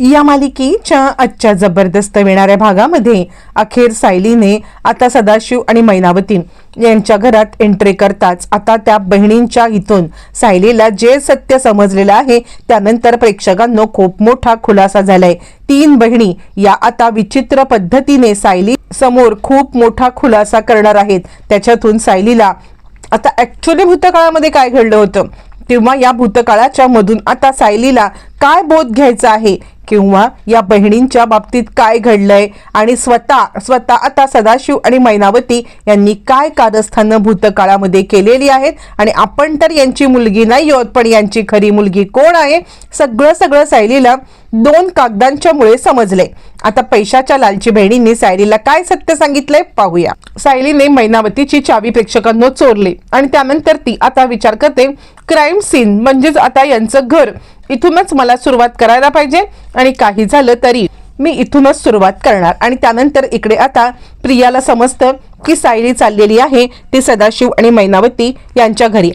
या मालिकेच्या आजच्या जबरदस्त येणाऱ्या भागामध्ये अखेर सायलीने आता सदाशिव आणि मैनावती यांच्या घरात एंट्री करताच आता त्या बहिणींच्या इथून सायलीला जे सत्य समजलेलं आहे त्यानंतर प्रेक्षकांनो खूप मोठा खुलासा झालाय. तीन बहिणी या आता विचित्र पद्धतीने सायली समोर खूप मोठा खुलासा करणार आहेत. त्याच्यातून सायलीला आता ऍक्च्युअली भूतकाळामध्ये काय घडलं होतं? किंवा या भूतकाळाच्या मधून आता सायलीला काय बोध घ्यायचा आहे? किंवा या बहिणींच्या बाबतीत काय घडलंय? आणि स्वतः स्वतः आता सदाशिव आणि मैनावती यांनी काय कारस्थानं भूतकाळामध्ये केलेली आहेत? आणि आपण तर यांची मुलगी नाही आहोत पण यांची खरी मुलगी कोण आहे? सगळं सगळं सायलीला दोन कागदांच्यामुळे समजले. आता पैशाच्या लालची बहिणींनी सायलीला काय सत्य सांगितलंय पाहूया. सायलीने मैनावतीची चावी प्रेक्षकांनो चोरली आणि त्यानंतर ती आता विचार करते क्राईम सीन म्हणजेच आता यांचं घर. इथूनच मला सुरुवात करायला पाहिजे आणि काही झालं तरी. मी इथूनच सुरुवात करणार. आणि त्यानंतर इकडे आता प्रियाला समजतं की सायली चाललेली आहे ती सदाशिव आणि मैनावती यांच्या घरी.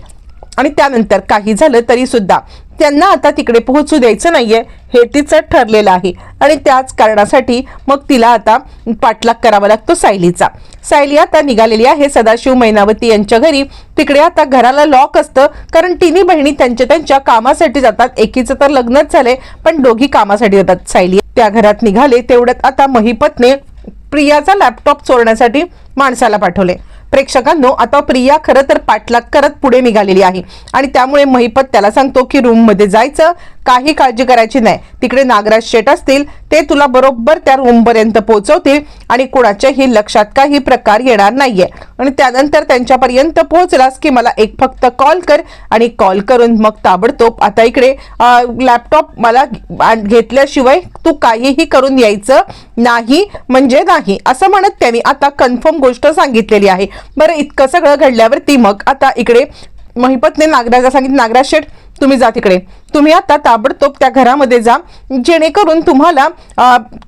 आणि त्यानंतर काही झालं तरी सुद्धा त्यांना आता तिकडे पोहोचू द्यायचं नाहीये हे तिचं ठरलेलं आहे. आणि त्याच कारणासाठी मग तिला आता पाठलाग करावा लागतो सायलीचा. सायली आता निघालेली आहे सदाशिव मैनावती यांच्या घरी. तिकडे आता घराला लॉक असतं कारण तिन्ही बहिणी त्यांच्या त्यांच्या कामासाठी जातात. एकीचं तर लग्नच झालंय पण दोघी कामासाठी जातात. सायली त्या घरात निघाले तेवढ्यात आता महिपतने प्रियाचा लॅपटॉप चोरण्यासाठी माणसाला पाठवले. प्रेक्षकांनो आता प्रिया खरं तर पाठलाग करत पुढे निघालेली आहे. आणि त्यामुळे महिपत त्याला सांगतो की रूममध्ये जायचं काही काळजी करायची नाही. तिकडे नागराज शेट असतील ते तुला बरोबर त्या रूमपर्यंत पोहोचवतील आणि कोणाच्याही लक्षात काही प्रकार येणार नाहीये. आणि त्यानंतर त्यांच्यापर्यंत पोहोचलास की मला एक फक्त कॉल कर आणि कॉल करून मग ताबडतोब आता इकडे लॅपटॉप मला घेतल्याशिवाय तू काहीही करून यायचं नाही म्हणजे नाही असं म्हणत त्यांनी आता कन्फर्म गोष्ट सांगितलेली आहे. बरं इतकं सगळं घडल्यावरती मग आता इकडे महिपतने नागराजा सांगितलं नागराज शेठ तुम्ही जा तिकडे. तुम्ही आता ताबडतोब त्या घरामध्ये जा जेणेकरून तुम्हाला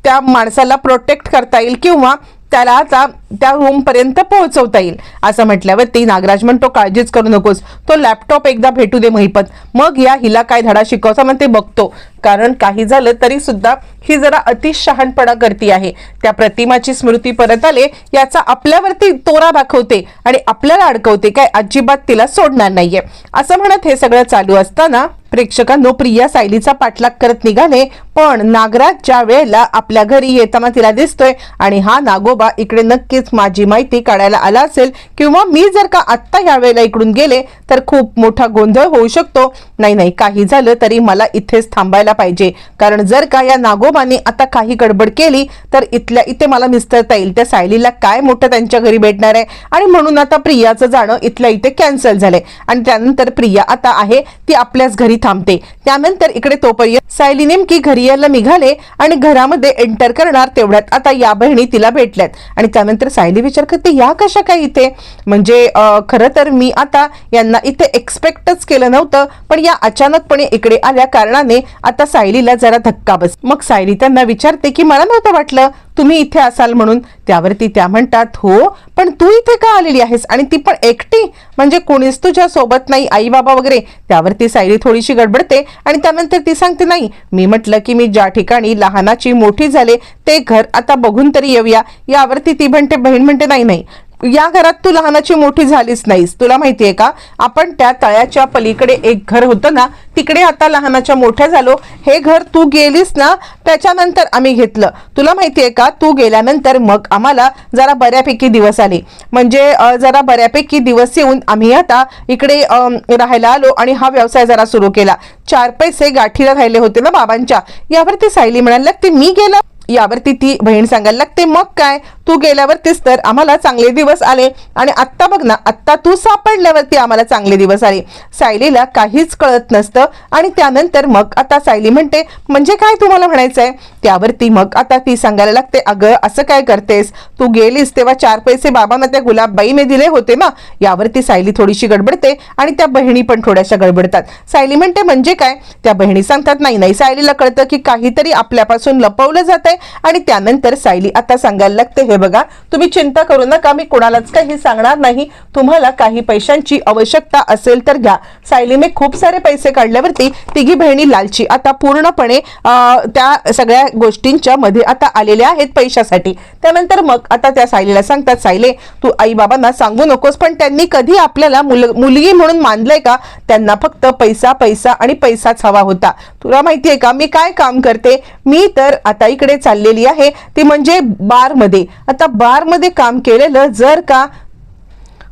त्या माणसाला प्रोटेक्ट करता येईल किंवा त्याला आता त्या रूमपर्यंत पोहोचवता येईल. असं म्हटल्यावरती नागराज म्हणतो काळजीच करू नकोस. तो लॅपटॉप एकदा भेटू दे महिपत. मग या हिला काय धडा शिकवचा मग ते बघतो. कारण काही झालं तरी सुद्धा ही जरा अतिशहाणपणा करती आहे. त्या प्रतिमाची स्मृती परत आले याचा आपल्यावरती तोरा दाखवते आणि आपल्याला अडकवते काय अजिबात तिला सोडणार नाहीये. असं म्हणत हे सगळं चालू असताना प्रेक्षकांनो प्रिया सायलीचा पाठलाग करत निघाले पण नागराज ज्या वेळेला आपल्या घरी येताना तिला दिसतोय आणि हा नागोबा इकडे नक्कीच माझी माहिती काढायला आला असेल किंवा मी जर का आत्ता ह्या वेळेला इकडून गेले तर खूप मोठा गोंधळ होऊ शकतो. नाही नाही काही झालं तरी मला इथेच थांबायला पाहिजे. कारण जर का या नागोबाने आता काही गडबड केली तर इथल्या इथे मला निस्तरता येईल. त्या सायलीला काय मोठं त्यांच्या घरी भेटणार आहे? आणि म्हणून आता प्रियाचं जाणं इथल्या इथे कॅन्सल झालंय. आणि त्यानंतर प्रिया आता आहे ती आपल्याच घरी थांबते. त्यानंतर इकडे तोपर्यंत सायली नेमकी घरी यायला निघाले आणि घरामध्ये एंटर करणार तेवढ्यात आता या बहिणी तिला भेटल्यात. आणि त्यानंतर सायली विचार करते या कशा काय इथे? म्हणजे खरं तर मी आता यांना इथे एक्सपेक्टच केलं नव्हतं पण या अचानकपणे इकडे आल्या कारणाने आता सायलीला जरा धक्का बस. मग सायली त्यांना विचारते की मला नव्हतं वाटलं तुम्ही इथे असाल म्हणून. त्यावरती त्या म्हणतात हो पण तू इथे का आलेली आहेस? आणि ती पण एकटी? म्हणजे कोणीच तुझ्या सोबत नाही आई बाबा वगैरे त्यावरती सायली थोडीशी गडबडते आणि त्यानंतर ती सांगते नाही मी म्हटलं की मी ज्या ठिकाणी लहानाची मोठी झाले ते घर आता बघून तरी येऊया. यावरती ती म्हणते बहीण म्हणते नाही नाही या घरात तू लहानाची मोठी झालीच नाहीस. तुला माहितीये का? आपण त्या तळ्याच्या पलीकडे एक घर होतं ना तिकडे आता लहानाच्या मोठ्या झालो. हे घर तू गेलीस ना त्याच्यानंतर आम्ही घेतलं. तुला माहितीये का? तू गेल्यानंतर मग आम्हाला जरा बऱ्यापैकी दिवस आले. म्हणजे जरा बऱ्यापैकी दिवस येऊन आम्ही आता इकडे राहायला आलो आणि हा व्यवसाय जरा सुरू केला. चार पैसे गाठीला राहिले होते ना बाबांच्या. यावरती सायली म्हणायला लागते मी गेला. यावरती ती बहीण सांगायला लागते मग काय? तू गेल्यावरतीच तर आम्हाला चांगले दिवस आले. आणि आत्ता बघ ना आत्ता तू सापडल्यावरती आम्हाला चांगले दिवस आले. सायलीला काहीच कळत नसतं आणि त्यानंतर मग आता सायली म्हणते म्हणजे काय तुम्हाला म्हणायचं आहे त्यावरती मग आता ती सांगायला लागते अगं असं काय करतेस? तू गेलीस तेव्हा चार पैसे बाबांना त्या गुलाबबाईने दिले होते ना? यावरती सायली थोडीशी गडबडते आणि त्या बहिणी पण थोड्याशा गडबडतात. सायली म्हणते म्हणजे काय? त्या बहिणी सांगतात नाही नाही सायलीला कळतं की काहीतरी आपल्यापासून लपवलं जात आहे आणि त्यानंतर सायली आता सांगायला लागते हे बघा तुम्ही चिंता करू नका मी कोणालाच काही सांगणार नाही. तुम्हाला काही पैशांची आवश्यकता असेल तर घ्या. सायलीने खूप सारे पैसे काढल्यावरती तिघी बहिणी लालची. आता पूर्णपणे त्या सगळ्या गोष्टींच्या मध्ये आता आलेल्या आहेत पैशासाठी. त्यानंतर मग आता त्या सायलीला सांगतात सायले तू आई बाबांना सांगू नकोस पण त्यांनी कधी आपल्याला मुल मुलगी म्हणून मानलंय का? त्यांना फक्त पैसा पैसा आणि पैसाच हवा होता. तुला माहितीये का मी काय काम करते? मी तर आता इकडे चाललेली आहे. ती म्हणजे बारमध्ये. आता बारमध्ये काम केलेलं जर का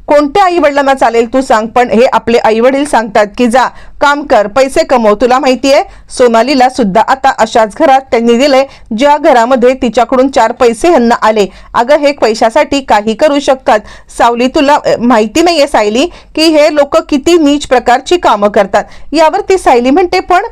कोणत्या आई वडिलांना चालेल तू सांग पण हे आपले आई वडील सांगतात की जा काम कर पैसे कमव. तुला माहितीये सोनालीला सुद्धा आता अशाच घरात त्यांनी दिले ज्या घरामध्ये तिच्याकडून चार पैसे ह्यांना आले. अगं हे पैशासाठी काही करू शकतात. सावली तुला माहिती नाहीये सायली की हे लोक किती नीच प्रकारची कामं करतात. यावरती सायली म्हणते पण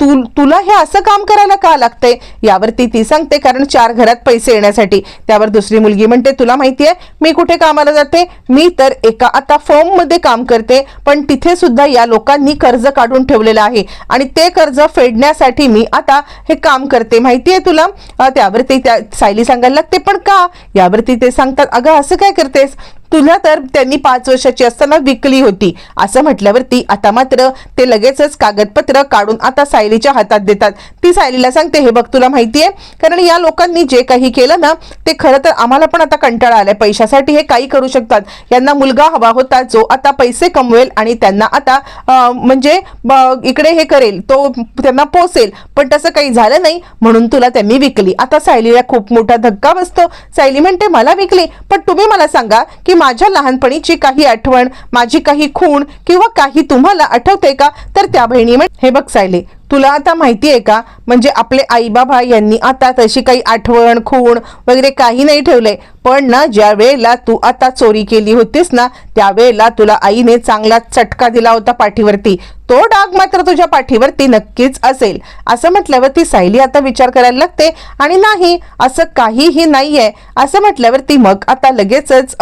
तू तुला हे असं काम करायला का लागतंय? यावरती ती सांगते कारण चार घरात पैसे येण्यासाठी. त्यावर दुसरी मुलगी म्हणते तुला माहितीये मी कुठे कामाला जाते? मी तर एका आता फर्ममध्ये काम करते पण तिथे सुद्धा या लोकांनी कर्ज कर्ज काढून ठेवलेलं आहे. आणि ते कर्ज फेडण्यासाठी मी आता हे काम करते. माहिती आहे तुला? त्यावरती त्या सायली सांगायला लागते पण का? यावरती ते सांगतात अगं असं काय करतेस? तुला तर त्यांनी पाच वर्षाची असताना विकली होती. असं म्हटल्यावरती आता मात्र ते लगेचच कागदपत्र काढून आता सायलीच्या हातात देतात. ती सायलीला सांगते हे बघ तुला माहिती आहे? कारण या लोकांनी जे काही केलं ना ते खरं तर आम्हाला पण आता कंटाळा आलाय. पैशासाठी हे काही करू शकतात. यांना मुलगा हवा होता जो आता पैसे कमवेल आणि त्यांना आता म्हणजे म्हणजे इकडे हे करेल तो त्यांना पोसेल. पण तसं काही झालं नाही म्हणून तुला त्यांनी विकली. आता सायलीला खूप मोठा धक्का बसतो. सायली म्हणते मला विकली. पण तुम्ही मला सांगा की माझ्या लहानपणीची काही आठवण माझी काही खूण किंवा काही तुम्हाला आठवते का? तर त्या बहिणी हे बघ सायली तुला आता माहिती आहे का? म्हणजे आपले आई बाबा यांनी आता तशी काही आठवण खूण वगैरे काही नाही ठेवले. पण ना ज्या वेळेला तू आता चोरी केली होतीस ना त्यावेळेला तुला आईने चांगला चटका दिला होता पाठीवरती. तो डाग मात्र तुझ्या पाठीवरती नक्कीच असेल. असं म्हटल्यावर ती सायली आता विचार करायला लागते. आणि नाही असं काहीही नाहीये. असं म्हटल्यावर ती मग आता लगेचच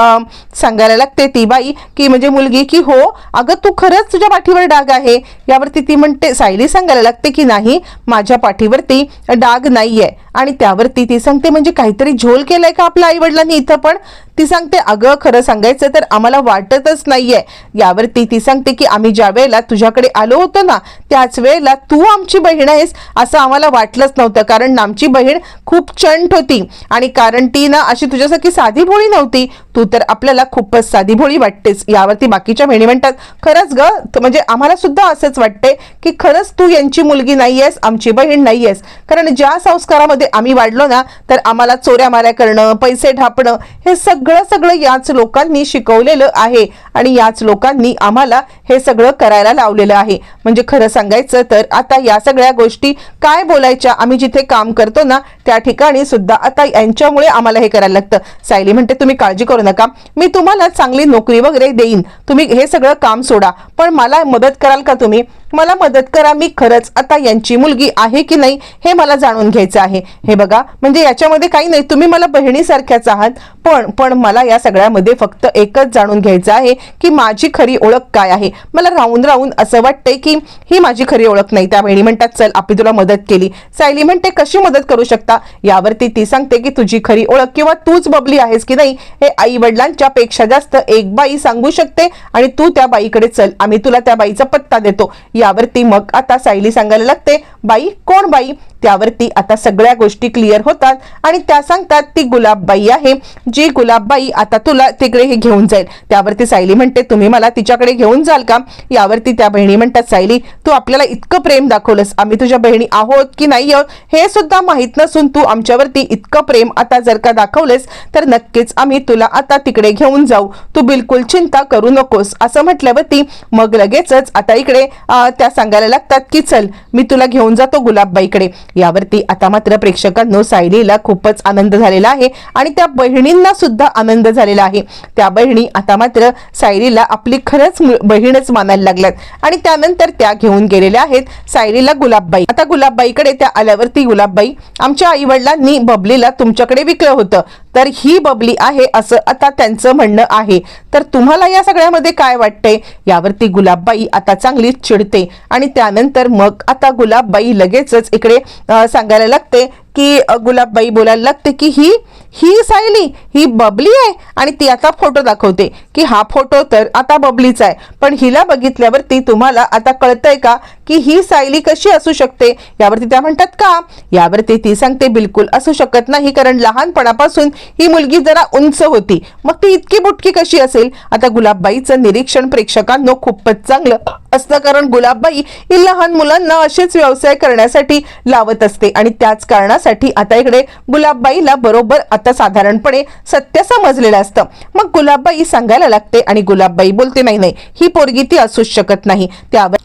सांगायला लागते ती बाई की म्हणजे मुलगी की हो अगं तू खरंच तुझ्या पाठीवर डाग आहे. यावरती ती म्हणते सायली सांगायला लागते की नाही माझ्या पाठीवरती डाग नाही आहे आणि त्यावरती ती सांगते म्हणजे काहीतरी झोल केलाय का आपल्या आई वडिलांनी इथं पण? ती सांगते अगं खरं सांगायचं तर आम्हाला वाटतच नाहीये. यावरती ती सांगते की आम्ही ज्या वेळेला तुझ्याकडे आलो होतो ना त्याच वेळेला तू आमची बहीण आहेस असं आम्हाला वाटलंच नव्हतं कारण आमची बहीण खूप चंट होती आणि कारण ती ना अशी तुझ्यासारखी साधी भोळी नव्हती. तू तर आपल्याला खूपच साधी भोळी वाटतेस. यावरती बाकीच्या बहिणी म्हणतात खरंच ग त- म्हणजे आम्हाला सुद्धा असंच वाटते की खरंच तू यांची मुलगी नाहीयेस आमची बहीण नाहीयेस. कारण ज्या संस्कारामध्ये म्हणजे आम्ही वाढलो ना तर आम्हाला चोऱ्या माऱ्या करणं पैसे ढापणं हे सगळं सगळं याच लोकांनी शिकवलेलं आहे. आणि याच लोकांनी आम्हाला हे सगळं करायला लावलेलं आहे. म्हणजे खरं सांगायचं तर आता या सगळ्या गोष्टी काय बोलायच्या आम्ही जिथे काम करतो ना त्या ठिकाणी सुद्धा आता यांच्यामुळे आम्हाला हे करायला लागतं. सायली म्हणते तुम्ही काळजी करू नका. मी तुम्हाला चांगली नोकरी वगैरे देईन. तुम्ही हे सगळं काम सोडा. पण मला मदत कराल का तुम्ही? मला मदत करा मी खरंच आता यांची मुलगी आहे की नाही हे मला जाणून घ्यायचं आहे. हे बघा म्हणजे याच्यामध्ये काही नाही तुम्ही मला बहिणीसारख्याच आहात पण पण मला या सगळ्यामध्ये फक्त एकच जाणून घ्यायचं आहे की माझी खरी ओळख काय आहे. मला राहून राहून असं वाटतंय की ही माझी खरी ओळख नाही. त्या बहिणी म्हणतात चल आपली तुला मदत केली. सायली म्हणते कशी मदत करू शकता? यावरती ती सांगते की तुझी खरी ओळख किंवा तूच बबली आहेस की नाही हे आई वडिलांच्या पेक्षा जास्त एक बाई सांगू शकते आणि तू त्या बाईकडे चल आम्ही तुला त्या बाईचा पत्ता देतो. यावरती मग आता सायली सांगायला लागते बाई कोण बाई? त्यावरती आता सगळ्या गोष्टी क्लिअर होतात. आणि त्या सांगतात ती गुलाबबाई आहे. जी गुलाबबाई आता तुला तिकडे हे घेऊन जाईल. त्यावरती सायली म्हणते तुम्ही मला तिच्याकडे घेऊन जाल का? यावरती त्या बहिणी म्हणतात सायली तू आपल्याला इतकं प्रेम दाखवलंस. आम्ही तुझ्या बहिणी आहोत की नाही आहोत हे सुद्धा माहीत नसून तू आमच्यावरती इतकं प्रेम आता जर का दाखवलेस तर नक्कीच आम्ही तुला आता तिकडे घेऊन जाऊ. तू बिलकुल चिंता करू नकोस. असं म्हटल्यावरती मग लगेचच आता इकडे त्या सांगायला लागतात की चल मी तुला घेऊन जातो गुलाबबाईकडे. यावरती आता मात्र प्रेक्षकांनो सायलीला खूपच आनंद झालेला आहे आणि त्या बहिणींना सुद्धा आनंद झालेला आहे. त्या बहिणी आता मात्र सायलीला आपली खरंच बहीणच मानायला लागल्यात आणि त्यानंतर त्या घेऊन गेलेल्या आहेत सायलीला गुलाबबाई. आता गुलाबबाईकडे त्या आल्यावरती गुलाबबाई आमच्या आई वडिलांनी बबलीला तुमच्याकडे विकलं होतं तर ही बबली आहे असं आता त्यांचं म्हणणं आहे. तर तुम्हाला या सगळ्यामध्ये काय वाटतंय? यावरती गुलाबबाई आता चांगलीच चिडते आणि त्यानंतर मग आता गुलाबबाई लगेचच इकडे सांगायला लागते. की गुलाबबाई बोलायला लागते की ही ही सायली ही बबली आहे. आणि ती आता फोटो दाखवते की हा फोटो तर आता बबलीचा आहे. पण हिला बघितल्यावरती तुम्हाला आता कळतंय का की ही सायली कशी असू शकते? यावरती त्या म्हणतात का? यावरती ती सांगते बिलकुल असू शकत नाही कारण लहानपणापासून ही मुलगी जरा उंच होती. मग ती इतकी बुटकी कशी असेल? आता गुलाबबाईचं निरीक्षण प्रेक्षकांनो खूपच चांगलं असतं कारण गुलाबबाई ही लहान मुलांना असेच व्यवसाय करण्यासाठी लावत असते. आणि त्याच कारणासाठी आता इकडे गुलाबबाईला बरोबर आता साधारणपणे सत्य समजलेलं असतं. मग गुलाबबाई सांगायला लागते आणि गुलाबबाई बोलते नाही नाही ही पोरगी ती असूच शकत नाही. त्यावर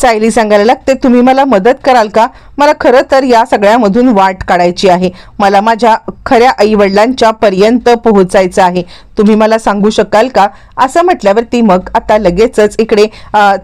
सायली सांगायला लागते तुम्ही मला मदत कराल का? मला खरं तर या सगळ्यामधून वाट काढायची आहे. मला माझ्या खऱ्या आईवडिलांच्या पर्यंत पोहोचायचं आहे. तुम्ही मला सांगू शकाल का? असं म्हटल्यावर ती मग आता लगेचच इकडे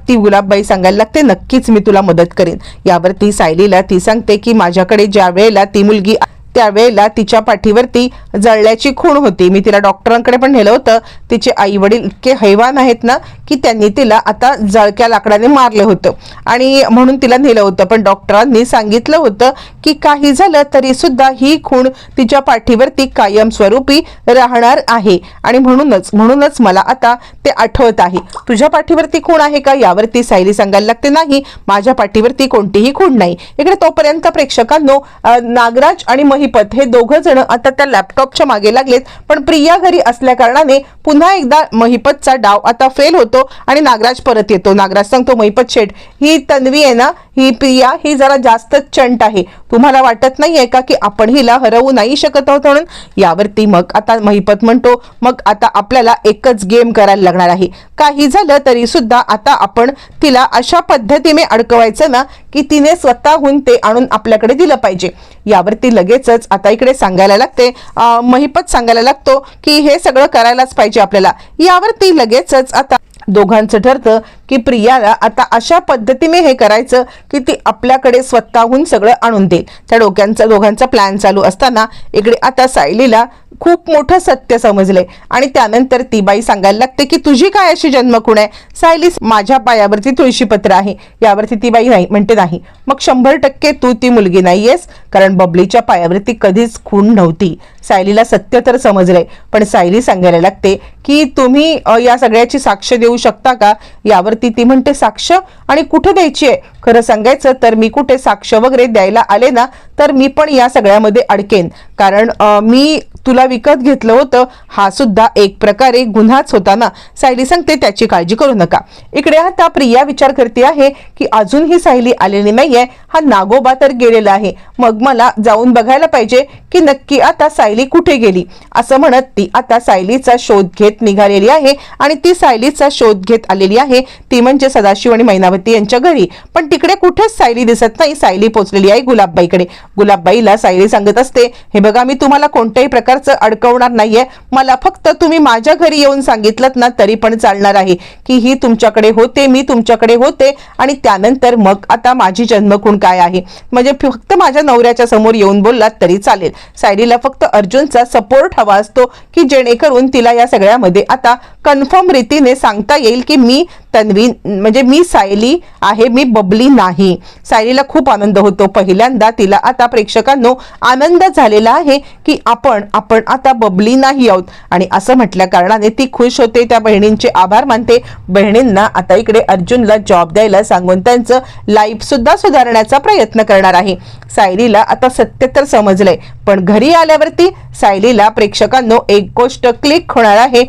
ती गुलाबबाई सांगायला लागते नक्कीच मी तुला मदत करेन. यावर ती सायलीला ती सांगते की माझ्याकडे ज्या वेळेला ती मुलगी त्यावेळेला तिच्या पाठीवरती जळल्याची खूण होती. मी तिला डॉक्टरांकडे पण नेलं होतं. तिचे आई वडील इतके हैवान आहेत ना की त्यांनी तिला आता जळक्या लाकडाने मारलं होतं. आणि म्हणून तिला नेलं होतं. पण डॉक्टरांनी सांगितलं होतं की काही झालं तरी सुद्धा ही खूण तिच्या पाठीवरती कायमस्वरूपी राहणार आहे. आणि म्हणूनच म्हणूनच मला आता ते आठवत आहे. तुझ्या पाठीवरती खूण आहे का? यावरती सायली सांगायला लागते नाही माझ्या पाठीवरती कोणतीही खूण नाही. इकडे तोपर्यंत प्रेक्षकांनो नागराज आणि महिपत हे दोघं जण आता त्या लॅपटॉपच्या मागे लागलेत. पण प्रिया घरी असल्या कारणाने पुन्हा एकदा महिपतचा डाव आता फेल होतो आणि नागराज परत येतो. नागराज सांगतो महिपत शेठ ही तन्वी आहे ना? ही प्रिया ही जरा जास्त चंट आहे. तुम्हाला वाटत नाहीये का की आपण हिला हरवू नाही शकत आहोत म्हणून? यावरती मग आता महिपत म्हणतो मग आता आपल्याला एकच गेम करायला लागणार आहे. काही झालं तरी सुद्धा आता आपण तिला अशा पद्धतीने अडकवायचं ना की तिने स्वतःहून ते आणून आपल्याकडे दिलं पाहिजे. यावरती लगेच लगेचच आता इकडे सांगायला लागते अं, महिपत सांगायला लागतो की हे सगळं करायलाच पाहिजे आपल्याला. यावरती लगेचच आता दोघांचं ठरतं की प्रियाला आता अशा पद्धतीने हे करायचं की ती आपल्याकडे स्वतःहून सगळं आणून देईल. त्या डोक्यांचा दोघांचा प्लॅन चालू असताना इकडे आता सायलीला खूप मोठं सत्य समजलंय. आणि त्यानंतर ती बाई सांगायला लागते की तुझी काय अशी जन्मकुण आहे? सायली माझ्या पायावरती तुळशीपत्र आहे. यावरती ती बाई नाही म्हणते नाही. मग शंभर टक्के तू ती मुलगी नाहीयेस कारण बबलीच्या पायावरती कधीच खूण नव्हती. सायलीला सत्य तर समजलंय पण सायली सांगायला लागते की तुम्ही या सगळ्याची साक्ष देऊ शकता का? यावरती ती म्हणते साक्ष आणि कुठे द्यायची आहे? खरं सांगायचं तर मी कुठे साक्ष वगैरे द्यायला आले ना तर मी पण या सगळ्यामध्ये अडकेन. कारण मी तुला विकत घेतलं होतं हा सुद्धा एक प्रकारे गुन्हाच होता ना. सायली सांगते त्याची काळजी करू नका. इकडे आता प्रिया विचार करते आहे की अजूनही सायली आलेली नाहीये हा नागोबा तर गेलेला आहे. मग मला जाऊन बघायला पाहिजे की नक्की आता सायली कुठे गेली? असं म्हणत ती आता सायलीचा शोध घेत निघालेली आहे आणि ती सायलीचा शोध घेत आलेली आहे. ती म्हणजे सदाशिव आणि मैनावती यांच्या घरी. पण तिकडे कुठेच सायली दिसत नाही. सायली पोचलेली आहे गुलाबबाईकडे. गुलाबबाईला सायली सांगत असते हे बघा मी तुम्हाला कोणत्याही प्रकारचं अडकवणार नाहीये. मला फक्त तुम्ही माझ्या घरी येऊन सांगितलं ना तरी पण चालणार आहे. की ही तुमच्याकडे होते मी तुमच्याकडे होते आणि त्यानंतर मग आता माझी जन्मकुण काय आहे? म्हणजे फक्त माझ्या नवऱ्याच्या समोर येऊन बोललात तरी चालेल. सायलीला फक्त अर्जुनचा सपोर्ट हवा असतो की जेणेकरून तिला या सगळ्यामध्ये आता कन्फर्म रीतीने सांगता येईल की मी तन्वी म्हणजे मी सायली आहे मी बबली नाही. सायलीला खूप आनंद होतो पहिल्यांदा तिला. आता प्रेक्षकांनो आनंद झालेला आहे की आपण आपण आता बबली नाही आहोत. आणि असं म्हटल्या कारणाने ती खुश होते त्या बहिणींचे आभार मानते. बहिणींना आता इकडे अर्जुनला जॉब द्यायला सांगून त्यांचं लाईफ सुद्धा सुधारण्याचा प्रयत्न करणार आहे. सायलीला आता सत्य तर समजलंय पण घरी आल्यावरती सायलीला प्रेक्षकांनो एक गोष्ट क्लिक होणार आहे.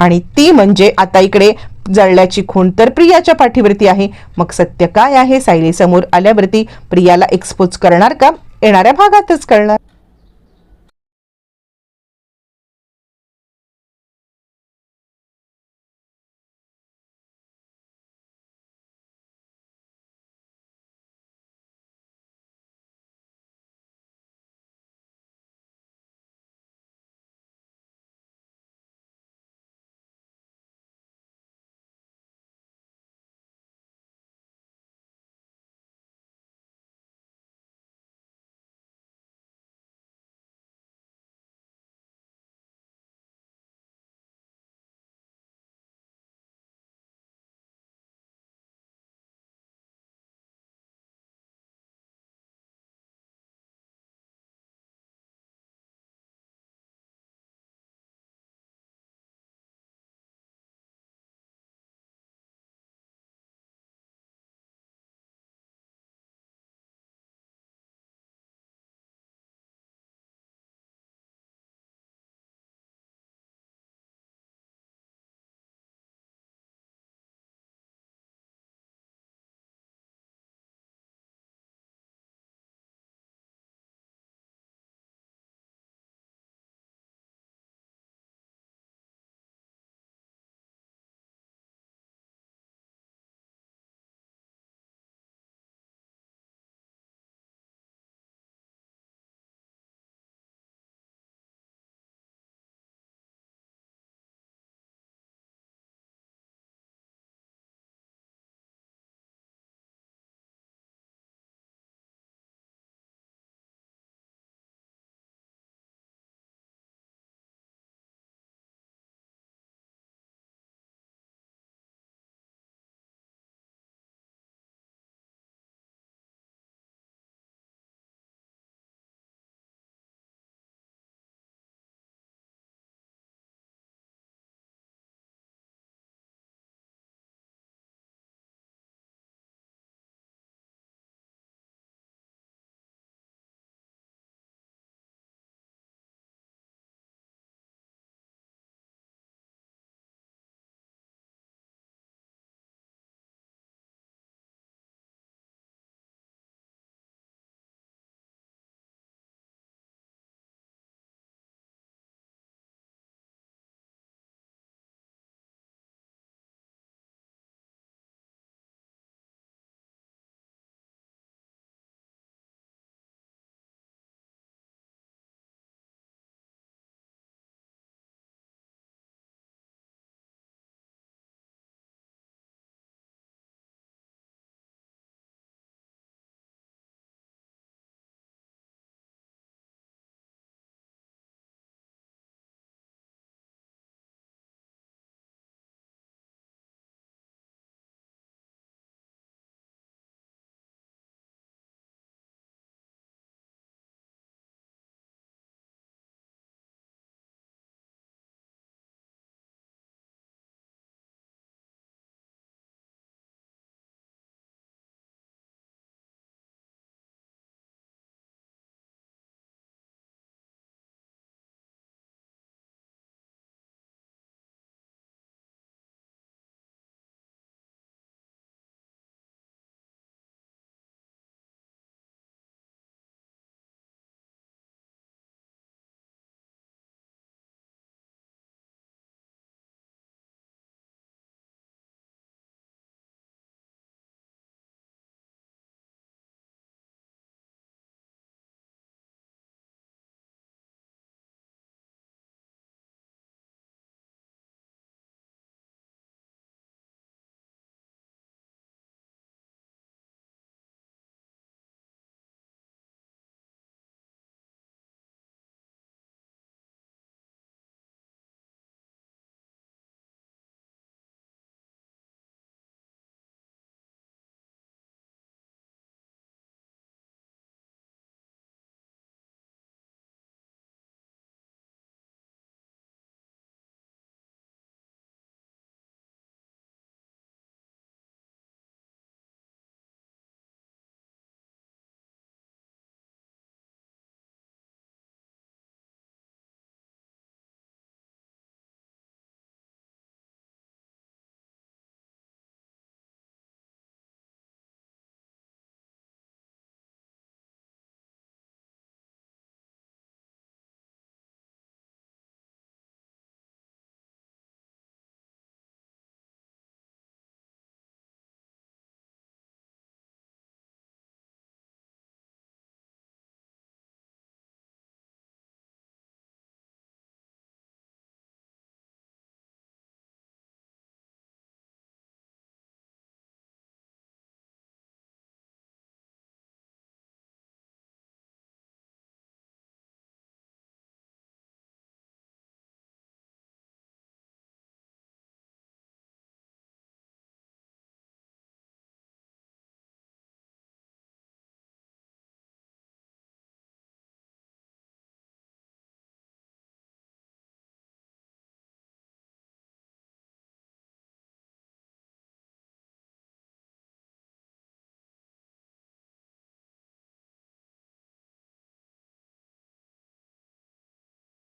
आणि ती म्हणजे आता इकडे जळल्याची खूण तर प्रियाच्या पाठीवरती आहे. मग सत्य काय आहे? सायली समोर आल्यावरती प्रियाला एक्सपोज करणार का? येणाऱ्या भागातच करणार